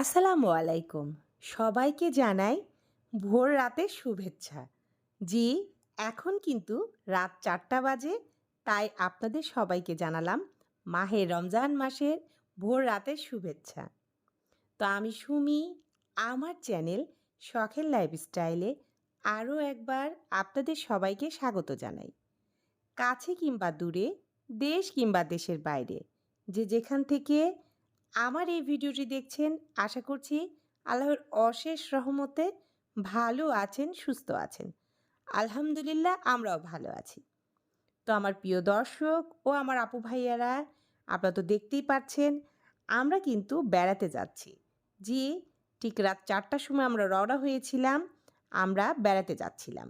আসসালামু আলাইকুম। সবাইকে জানাই ভোর রাতের শুভেচ্ছা। জি, এখন কিন্তু রাত চারটা বাজে, তাই আপনাদের সবাইকে জানালাম মাহে রমজান মাসের ভোর রাতের শুভেচ্ছা। তো আমি সুমি, আমার চ্যানেল শখের লাইফস্টাইলে আরও একবার আপনাদের সবাইকে স্বাগত জানাই। কাছে কিংবা দূরে, দেশ কিংবা দেশের বাইরে, যে যেখান থেকে আমার এই ভিডিওটি দেখছেন, আশা করছি আল্লাহর অশেষ রহমতে ভালো আছেন, সুস্থ আছেন। আলহামদুলিল্লাহ, আমরাও ভালো আছি। তো আমার প্রিয় দর্শক ও আমার আপু ভাইয়ারা, আপনারা তো দেখতেই পাচ্ছেন, আমরা কিন্তু বেড়াতে যাচ্ছি। জি ঠিক রাত চারটার সময় আমরা রওনা হয়েছিলাম, আমরা বেড়াতে যাচ্ছিলাম।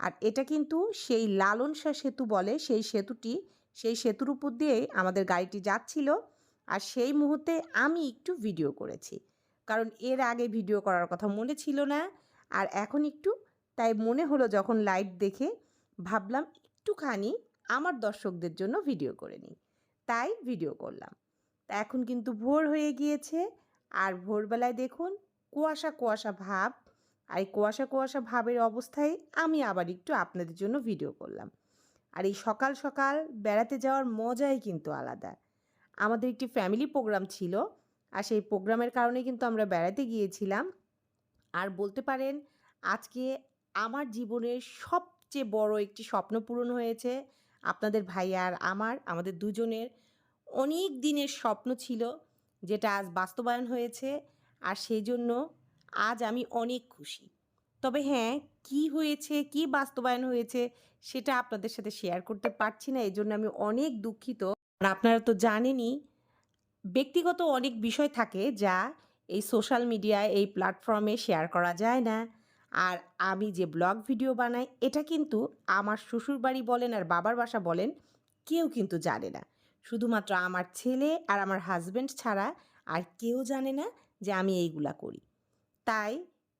আর এটা কিন্তু সেই লালন শাহ সেতু বলে, সেই সেতুটি, সেই সেতুর উপর দিয়ে আমাদের গাড়িটি যাচ্ছিল। আর সেই মুহূর্তে আমি একটু ভিডিও করেছি। কারণ এর আগে ভিডিও করার কথা মনে ছিল না, আর এখন একটু, তাই মনে হলো যখন লাইট দেখে ভাবলাম একটুখানি আমার দর্শকদের জন্য ভিডিও করে নিই। তাই ভিডিও করলাম। তা এখন কিন্তু ভোর হয়ে গিয়েছে, আর ভোরবেলায় দেখুন কুয়াশা কুয়াশা ভাব, আর এই কুয়াশা কুয়াশা ভাবের অবস্থায় আমি আবার একটু আপনাদের জন্য ভিডিও করলাম। আর এই সকাল সকাল বেড়াতে যাওয়ার মজাই কিন্তু আলাদা। আমাদের একটি ফ্যামিলি প্রোগ্রাম ছিল আর সেই প্রোগ্রামের কারণে কিন্তু আমরা বেড়াতে গিয়েছিলাম। আর বলতে পারেন, আজকে আমার জীবনের সবচেয়ে বড় একটি স্বপ্ন পূরণ হয়েছে। আপনাদের ভাই আর আমার, আমাদের দুজনের অনেক দিনের স্বপ্ন ছিল যেটা আজ বাস্তবায়ন হয়েছে আর সেই জন্য আজ আমি অনেক খুশি। তবে হ্যাঁ কি হয়েছে, কি বাস্তবায়ন হয়েছে সেটা আপনাদের সাথে শেয়ার করতে পারছি না এই জন্য আমি অনেক দুঃখিত। আর আপনারা তো জানেনই, ব্যক্তিগত অনেক বিষয় থাকে যা এই সোশ্যাল মিডিয়ায় এই প্ল্যাটফর্মে শেয়ার করা যায় না। আর আমি যে ব্লগ ভিডিও বানাই, এটা কিন্তু আমার শ্বশুরবাড়ি বলেন আর বাবার বাসা বলেন, কেউ কিন্তু জানে না। শুধুমাত্র আমার ছেলে আর আমার হাজব্যান্ড ছাড়া আর কেউ জানে না যে আমি এইগুলা করি। তাই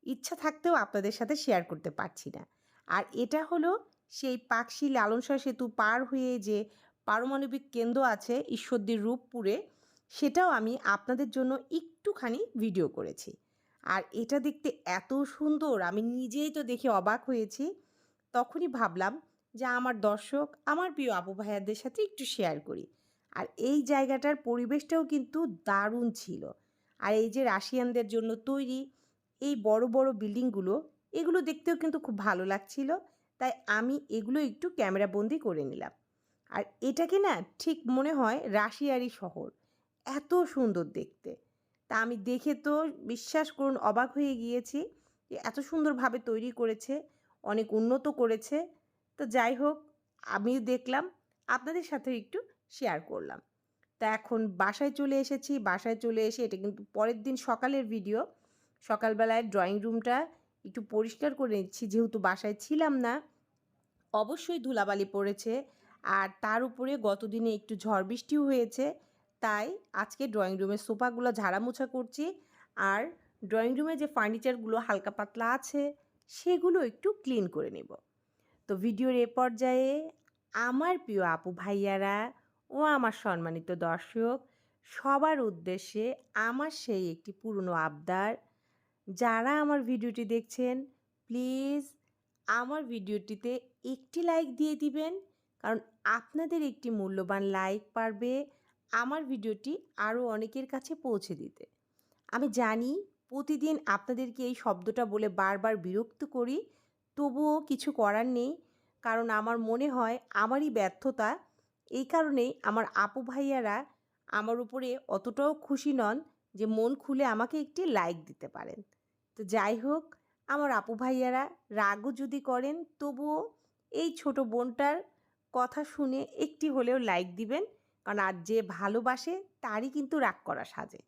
ইচ্ছা থাকতেও আপনাদের সাথে শেয়ার করতে পারছি না। আর এটা হলো সেই পাকশি লালনসা সেতু পার হয়ে যে পারমাণবিক কেন্দ্র আছে ঈশ্বরদীর রূপপুরে, সেটাও আমি আপনাদের জন্য একটুখানি ভিডিও করেছি। আর এটা দেখতে এত সুন্দর, আমি নিজেই তো দেখে অবাক হয়েছি। তখনই ভাবলাম যে আমার দর্শক, আমার প্রিয় আপু ভাইয়াদের সাথে একটু শেয়ার করি। আর এই জায়গাটার পরিবেশটাও কিন্তু দারুণ ছিল। আর এই যে রাশিয়ানদের জন্য তৈরি এই বড় বড় বিল্ডিংগুলো, এগুলো দেখতেও কিন্তু খুব ভালো লাগছিল। তাই আমি এগুলো একটু ক্যামেরা বন্দি করে নিলাম। আর এটাকে না ঠিক মনে হয় রাশিয়ারই শহর। এত সুন্দর দেখতে। তা আমি দেখে তো বিশ্বাস করুন অবাক হয়ে গিয়েছি যে এত সুন্দরভাবে তৈরি করেছে, অনেক উন্নত করেছে। তো যাই হোক আমি দেখলাম, আপনাদের সাথে একটু শেয়ার করলাম। তা এখন বাসায় চলে এসেছি, বাসায় চলে এসে এটা কিন্তু পরের দিন সকালের ভিডিও সকালবেলায় ড্রয়িং রুমটা একটু পরিষ্কার করে নিচ্ছি, যেহেতু বাসায় ছিলাম না, অবশ্যই ধুলাবালি পড়েছে। আর তার উপরে গতদিনে একটু ঝড় বৃষ্টিও হয়েছে। তাই আজকে ড্রয়িং রুমের সোফাগুলো ঝাড়ামোছা করছি। আর ড্রয়িং রুমে যে ফার্নিচারগুলো হালকা পাতলা আছে, সেগুলো একটু ক্লিন করে নেব। তো ভিডিওর এ পর্যায়ে আমার প্রিয় আপু ভাইয়ারা ও আমার সম্মানিত দর্শক, সবার উদ্দেশ্যে আমার সেই একটি পুরনো আবদার। যারা আমার ভিডিওটি দেখছেন প্লিজ আমার ভিডিওটিতে একটি লাইক দিয়ে দিবেন। কারণ আপনাদের একটি মূল্যবান লাইক পারবে আমার ভিডিওটি আরও অনেকের কাছে পৌঁছে দিতে। আমি জানি প্রতিদিন আপনাদেরকে এই শব্দটা বলে বারবার বিরক্ত করি, তবুও কিছু করার নেই, কারণ আমার মনে হয় আমারই ব্যর্থতা। এই কারণেই আমার আপু ভাইয়ারা আমার উপরে অতটাও খুশি নন যে মন খুলে আমাকে একটি লাইক দিতে পারেন। তো যাই হোক, আমার আপু ভাইয়ারা রাগও যদি করেন, তবুও এই ছোট বোনটার কথা শুনে একটি হলেও লাইক দিবেন। কারণ আর যে ভালোবাসে তারই কিন্তু রাগ করা সাজে।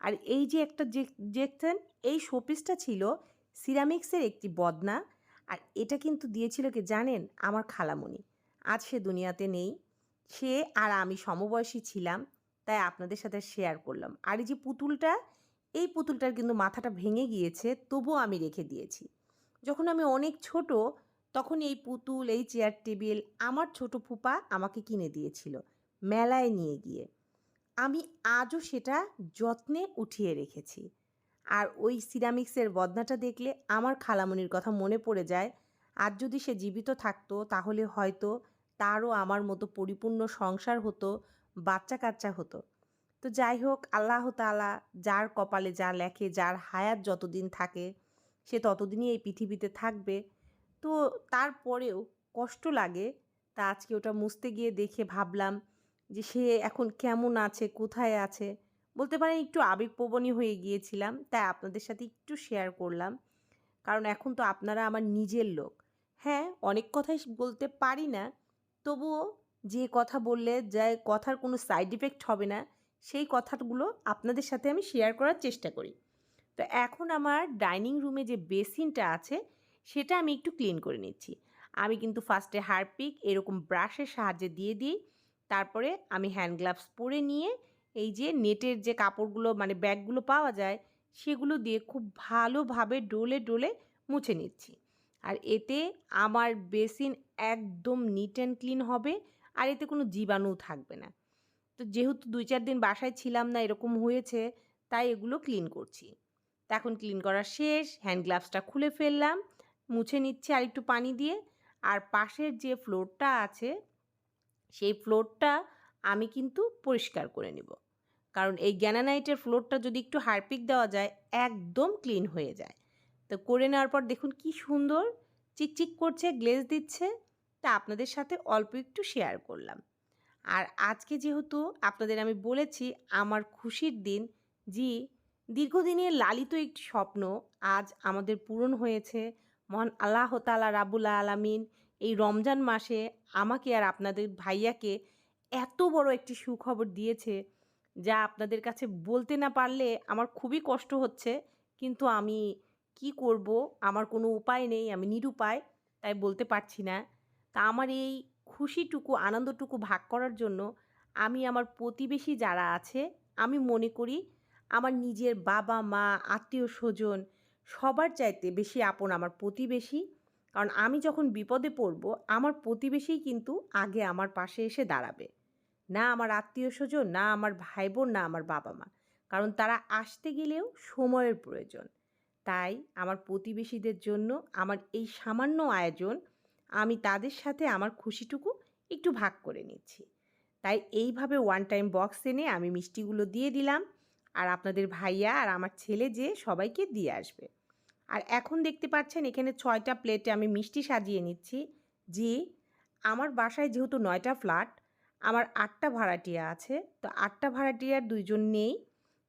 আর এই যে একটা দেখছেন, এই শোপিসটা ছিল সিরামিক্সের একটি বদনা। আর এটা কিন্তু দিয়েছিল কি জানেন? আমার খালামণি আজ সে দুনিয়াতে নেই। সে আর আমি সমবয়সী ছিলাম, তাই আপনাদের সাথে শেয়ার করলাম। আর এই যে পুতুলটা, এই পুতুলটার কিন্তু মাথাটা ভেঙে গিয়েছে, তবুও আমি রেখে দিয়েছি। যখন আমি অনেক ছোট তখন এই পুতুল, এই চেয়ার টেবিল আমার ছোট ফুপা আমাকে কিনে দিয়েছিল মেলায় নিয়ে গিয়ে। আমি আজও সেটা যত্নে উঠিয়ে রেখেছি। আর ওই সিরামিক্সের বদনাটা দেখলে আমার খালামণির কথা মনে পড়ে যায়। আর যদি সে জীবিত থাকতো তাহলে হয়তো তারও আমার মতো পরিপূর্ণ সংসার হতো বাচ্চা কাচ্চা হতো। তো যাই হোক, আল্লাহ তাআলা যার কপালে যা লেখে, যার হায়াত যতদিন থাকে, সে ততদিনই এই পৃথিবীতে থাকবে। তো তারপরেও কষ্ট লাগে। তা আজকে ওটা মুছতে গিয়ে দেখে ভাবলাম যে সে এখন কেমন আছে, কোথায় আছে? বলতে পারেন একটু আবেগপ্রবণী হয়ে গিয়েছিলাম, তাই আপনাদের সাথে একটু শেয়ার করলাম। কারণ এখন তো আপনারা আমার নিজের লোক। হ্যাঁ অনেক কথাই বলতে পারি না, তবুও যে কথা বললে যে কথার কোনো সাইড ইফেক্ট হবে না, সেই কথাগুলো আপনাদের সাথে আমি শেয়ার করার চেষ্টা করি। তো এখন আমার ডাইনিং রুমে যে বেসিনটা আছে সেটা আমি একটু ক্লিন করে নিচ্ছি। আমি কিন্তু ফার্স্টে হারপিক, এরকম ব্রাশের সাহায্যে দিয়ে দিই। তারপরে আমি হ্যান্ড গ্লাভস পরে নিয়ে এই যে নেটের যে কাপড়গুলো মানে ব্যাগগুলো পাওয়া যায়, সেগুলো দিয়ে খুব ভালোভাবে ডোলে ডোলে মুছে নিচ্ছি। আর এতে আমার বেসিন একদম নিট অ্যান্ড ক্লিন হবে, আর এতে কোনো জীবাণু থাকবে না। তো যেহেতু দুই চার দিন বাসায় ছিলাম না, এরকম হয়েছে, তাই এগুলো ক্লিন করছি। এখন ক্লিন করা শেষ হ্যান্ড গ্লাভসটা খুলে ফেললাম। মুছে নিচ্ছি আর একটু পানি দিয়ে। আর পাশের যে ফ্লোরটা আছে, সেই ফ্লোরটা আমি কিন্তু পরিষ্কার করে নেব। কারণ এই গ্যানানাইটের ফ্লোরটা যদি একটু হারপিক দেওয়া যায়, একদম ক্লিন হয়ে যায়। তো করে নেওয়ার পর দেখুন কি সুন্দর চিকচিক করছে, গ্লেজ দিচ্ছে। তা আপনাদের সাথে অল্প একটু শেয়ার করলাম। আর আজকে যেহেতু আপনাদের আমি বলেছি আমার খুশির দিন, জি, দীর্ঘদিনের লালিত একটি স্বপ্ন আজ আমাদের পূরণ হয়েছে। মহান আল্লাহ তালা রাবুল আলামিন এই রমজান মাসে আমাকে আর আপনাদের ভাইয়াকে এত বড় একটি সুখবর দিয়েছে যা আপনাদের কাছে বলতে না পারলে আমার খুবই কষ্ট হচ্ছে। কিন্তু আমি কি করব? আমার কোনো উপায় নেই, আমি নিরুপায়, তাই বলতে পারছি না। তা আমার এই খুশিটুকু, আনন্দটুকু ভাগ করার জন্য আমি আমার প্রতিবেশী যারা আছে, আমি মনে করি আমার নিজের বাবা মা আত্মীয় স্বজন সবার চাইতে বেশি আপন আমার প্রতিবেশী। কারণ আমি যখন বিপদে পড়ব, আমার প্রতিবেশীই কিন্তু আগে আমার পাশে এসে দাঁড়াবে। না আমার আত্মীয় স্বজন, না আমার ভাই বোন না আমার বাবা মা। কারণ তারা আসতে গেলেও সময়ের প্রয়োজন। তাই আমার প্রতিবেশীদের জন্য আমার এই সামান্য আয়োজন, আমি তাদের সাথে আমার খুশিটুকু একটু ভাগ করে নিচ্ছি। তাই এইভাবে ওয়ান টাইম বক্স এনে আমি মিষ্টিগুলো দিয়ে দিলাম। আর আপনাদের ভাইয়া আর আমার ছেলে যে সবাইকে দিয়ে আসবে। আর এখন দেখতে পাচ্ছেন এখানে ছয়টা প্লেটে আমি মিষ্টি সাজিয়ে নিচ্ছি। যে আমার বাসায় যেহেতু নয়টা ফ্ল্যাট, আমার আটটা ভাড়াটিয়া আছে। তো আটটা ভাড়াটিয়ার দুইজন নেই।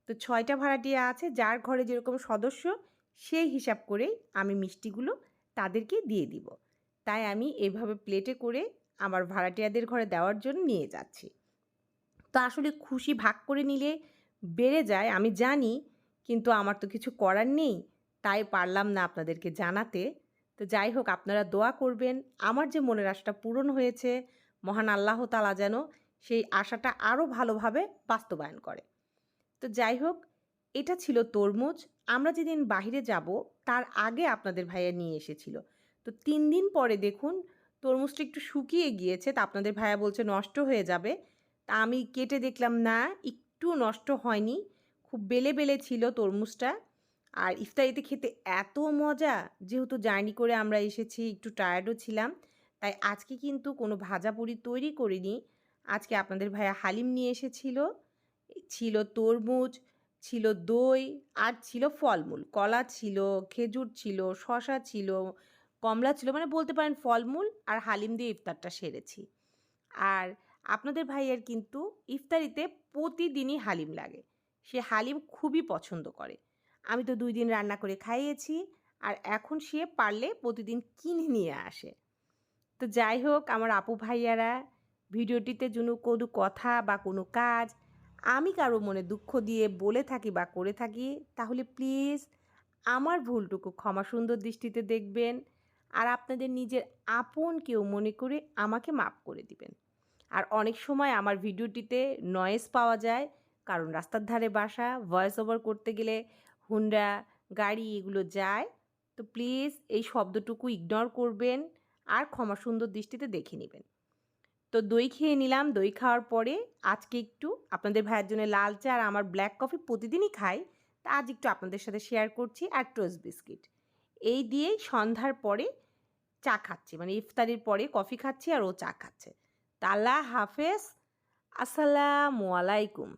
তো ছয়টা ভাড়াটিয়া আছে, যার ঘরে যেরকম সদস্য, সেই হিসাব করেই আমি মিষ্টিগুলো তাদেরকে দিয়ে দিব। তাই আমি এভাবে প্লেটে করে আমার ভাড়াটিয়াদের ঘরে দেওয়ার জন্য নিয়ে যাচ্ছি। তো আসলে খুশি ভাগ করে নিলে বেড়ে যায়, আমি জানি, কিন্তু আমার তো কিছু করার নেই। তাই পারলাম না আপনাদেরকে জানাতে। তো যাই হোক, আপনারা দোয়া করবেন। আমার যে মনের আশাটা পূরণ হয়েছে, মহান আল্লাহ তালা যেন সেই আশাটা আরও ভালোভাবে বাস্তবায়ন করে। তো যাই হোক, এটা ছিল তরমুজ। আমরা যেদিন বাহিরে যাব, তার আগে আপনাদের ভাইয়া নিয়ে এসেছিল। তো তিন দিন পরে দেখুন, তরমুজটা একটু শুকিয়ে গিয়েছে। তা আপনাদের ভাইয়া বলছে, নষ্ট হয়ে যাবে। তা আমি কেটে দেখলাম, না, একটু নষ্ট হয়নি। খুব বেলে বেলে ছিল তরমুজটা। আর ইফতারিতে খেতে এত মজা, যেহেতু জার্নি করে আমরা এসেছি, একটু টায়ার্ডও ছিলাম। তাই আজকে কিন্তু কোনো ভাজা পুরি তৈরি করিনি। আজকে আপনাদের ভাইয়া হালিম নিয়ে এসেছিল। ছিল তরমুজ, ছিল দই, আর ছিল ফলমূল। কলা ছিল, খেজুর ছিল শশা ছিল, কমলা ছিল মানে বলতে পারেন ফলমূল আর হালিম দিয়ে ইফতারটা সেরেছি। আর আপনাদের ভাইয়ের কিন্তু ইফতারিতে প্রতিদিনই হালিম লাগে। সে হালিম খুবই পছন্দ করে। আমি তো দুই দিন রান্না করে খাইয়েছি। আর এখন সে পারলে প্রতিদিন কিনে নিয়ে আসে। তো যাই হোক, আমার আপু ভাইয়ারা, ভিডিওটিতে যেন কোনো কথা বা কোনো কাজ আমি কারও মনে দুঃখ দিয়ে বলে থাকি বা করে থাকি, তাহলে প্লিজ আমার ভুলটুকু ক্ষমা সুন্দর দৃষ্টিতে দেখবেন। আর আপনাদের নিজের আপন কেউ মনে করে আমাকে মাপ করে দিবেন। আর অনেক সময় আমার ভিডিওটিতে নয়েজ পাওয়া যায়। কারণ রাস্তার ধারে বাসা ভয়েস ওভার করতে গেলে হুন্ডা গাড়ি এগুলো যায়, তো প্লিজ এই শব্দটুকু ইগনোর করবেন আর ক্ষমা সুন্দর দৃষ্টিতে দেখে নেবেন। তো দই খেয়ে নিলাম, দই খাওয়ার পরে আজকে একটু আপনাদের ভাইয়ের জন্য লাল চা আর আমার ব্ল্যাক কফি প্রতিদিনই খাই, তা আজ একটু আপনাদের সাথে শেয়ার করছি আর টোস্ট বিস্কিট এই দিয়েই সন্ধ্যার পরে চা খাচ্ছি মানে ইফতারির পরে কফি খাচ্ছি আর ও চা খাচ্ছে। তালা হাফেজ, আসসালামু আলাইকুম।